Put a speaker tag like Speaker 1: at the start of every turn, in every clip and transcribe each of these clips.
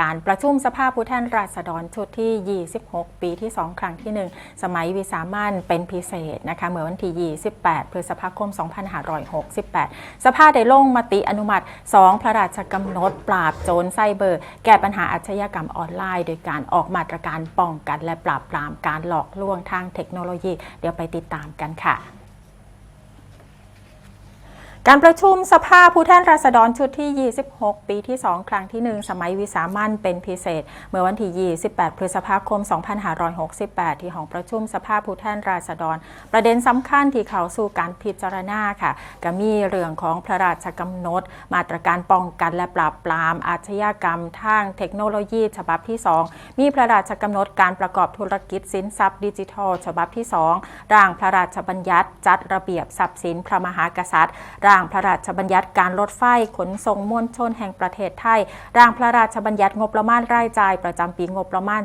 Speaker 1: การประชุมสภาผู้แทนราษฎรชุดที่ 26 ปีที่ 2 ครั้งที่ 1 สมัยวิสามันเป็นพิเศษนะคะเมื่อวันที่ 28 พฤษภาคม 2568 สภาได้ลงมติอนุมัติ 2 พระราชกำหนดปราบโจรไซเบอร์ แก้ปัญหาอาชญากรรมออนไลน์ โดยการออกมาตรการป้องกันและปราบปรามการหลอกลวงทางเทคโนโลยี เดี๋ยวไปติดตามกันค่ะ การประชุมสภาผู้แทนราษฎรชุดที่ 26 ปีที่ 2 ครั้งที่ 1 สมัยวิสามันเป็นพิเศษ เมื่อวันที่ 28 พฤษภาคม 2568 ที่ห้องประชุมสภาผู้แทนราษฎร ประเด็นสำคัญที่เข้าสู่การพิจารณาค่ะ ก็มีเรื่องของพระราชกำหนด มาตรการป้องกันและปราบปราม อาชญากรรมทางเทคโนโลยีฉบับที่ 2 มีพระราชกำหนดการประกอบธุรกิจสินทรัพย์ดิจิทัล ฉบับที่ 2 ร่างพระราชบัญญัติจัดระเบียบทรัพย์สินพระมหากษัตริย์ร่างางพระราชบัญญัติการรถไฟขนส่งมวลชนแห่งประเทศไทย ร่างพระราชบัญญัติงบประมาณรายจ่ายประจำปีงบประมาณ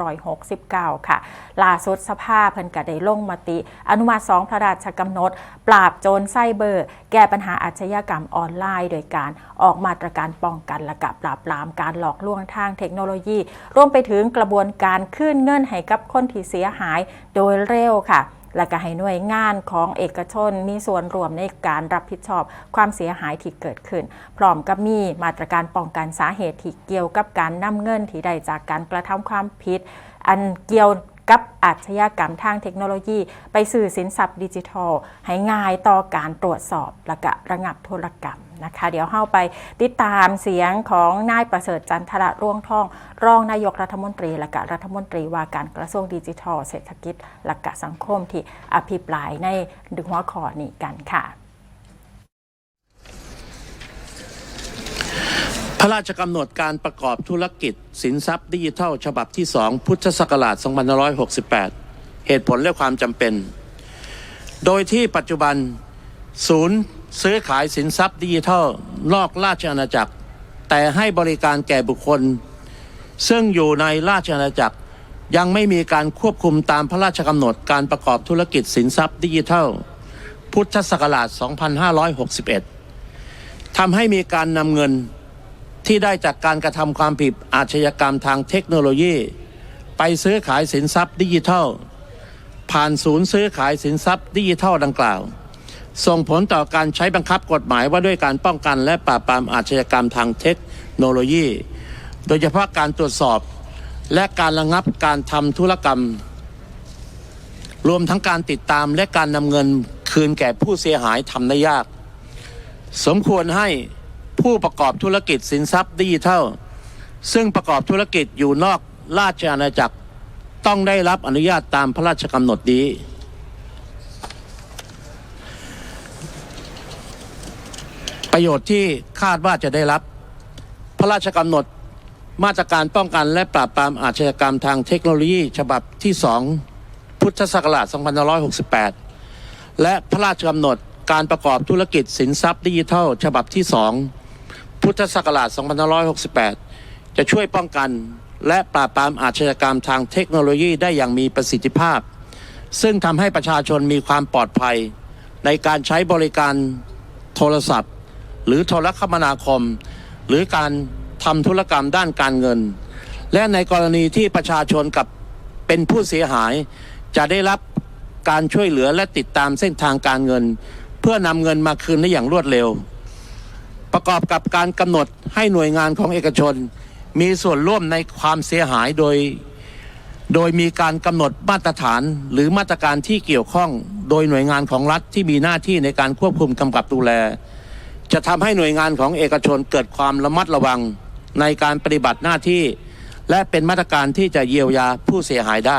Speaker 1: 2569 ค่ะล่าสุดสภาเพิ่นก็ได้ลงมติ อนุมัติ2พระราชกำหนด ปราบโจรไซเบอร์ แก้ปัญหาอาชญากรรมออนไลน์ โดยการออกมาตรการป้องกันและกับปราบปรามการหลอกลวงทางเทคโนโลยี รวมไปถึงกระบวนการคืนเงินให้กับคนที่เสียหายโดยเร็วค่ะ และก็ให้หน่วยงานของเอกชนมีส่วนรวมในการรับผิดชอบ ความเสียหายที่เกิดขึ้น พร้อมกับมีมาตรการป้องกันสาเหตุที่เกี่ยวกับการนำเงินที่ได้จากการกระทำความผิด อันเกี่ยวกับอาชญากรรมทางเทคโนโลยี ไปสื่อสินทรัพย์ดิจิทัล ให้ง่ายต่อการตรวจสอบและก็ระงับโทรกรรม นะคะ เดี๋ยวเข้าไปติดตามเสียงของนายประเสริฐจันทระร่วงทอง รองนายกรัฐมนตรีและก็รัฐมนตรีว่าการกระทรวงดิจิทัล เศรษฐกิจและก็สังคมที่อภิปรายในดึงหัวข้อนี้กันค่ะ
Speaker 2: พระราชกำหนดการประกอบธุรกิจ สินทรัพย์ดิจิทัล ฉบับที่ 2 พุทธศักราช 2568 เหตุผลและความจำเป็น โดยที่ปัจจุบันศูนย์ ซื้อขายสินทรัพย์ดิจิทัลนอกราชอาณาจักร แต่ให้บริการแก่บุคคล ซึ่งอยู่ในราชอาณาจักรยังไม่มีการควบคุมตามพระราชกำหนดการประกอบธุรกิจสินทรัพย์ดิจิทัล พุทธศักราช 2561 ทำให้มีการนำเงินที่ได้จากการกระทำความผิดอาชญากรรมทางเทคโนโลยี ไปซื้อขายสินทรัพย์ดิจิทัล ผ่านศูนย์ซื้อขายสินทรัพย์ดิจิทัลดังกล่าว ส่งผลต่อการใช้บังคับกฎหมายว่าด้วยการป้องกันและปราบปรามอาชญากรรมทางเทคโนโลยี โดยเฉพาะการตรวจสอบและการระงับการทำธุรกรรม รวมทั้งการติดตามและการนำเงินคืนแก่ผู้เสียหายทำได้ยาก สมควรให้ผู้ประกอบธุรกิจสินทรัพย์ดิจิทัล ซึ่งประกอบธุรกิจอยู่นอกราชอาณาจักรต้องได้รับอนุญาตตามพระราชกำหนดนี้ ประโยชน์ที่คาดว่าจะได้รับ พระราชกำหนดมาตรการป้องกันและปราบปรามอาชญากรรมทางเทคโนโลยีฉบับที่ 2 พุทธศักราช2568 และพระราชกำหนดการประกอบธุรกิจสินทรัพย์ดิจิทัล ฉบับที่ 2 พุทธศักราช2568 จะช่วยป้องกันและปราบปรามอาชญากรรมทางเทคโนโลยีได้อย่างมีประสิทธิภาพ ซึ่งทำให้ประชาชนมีความปลอดภัย ในการใช้บริการโทรศัพท์ หรือโทรคมนาคม หรือการทำธุรกรรมด้านการเงิน และในกรณีที่ประชาชนกับเป็นผู้เสียหาย จะได้รับการช่วยเหลือและติดตามเส้นทางการเงิน เพื่อนำเงินมาคืนได้อย่างรวดเร็ว ประกอบกับการกำหนดให้หน่วยงานของเอกชน มีส่วนร่วมในความเสียหายโดย โดยมีการกำหนดมาตรฐานหรือมาตรการที่เกี่ยวข้อง โดยหน่วยงานของรัฐที่มีหน้าที่ในการควบคุมกำกับดูแล จะทำให้หน่วยงานของเอกชนเกิดความระมัดระวังในการปฏิบัติหน้าที่ และเป็นมาตรการที่จะเยียวยาผู้เสียหายได้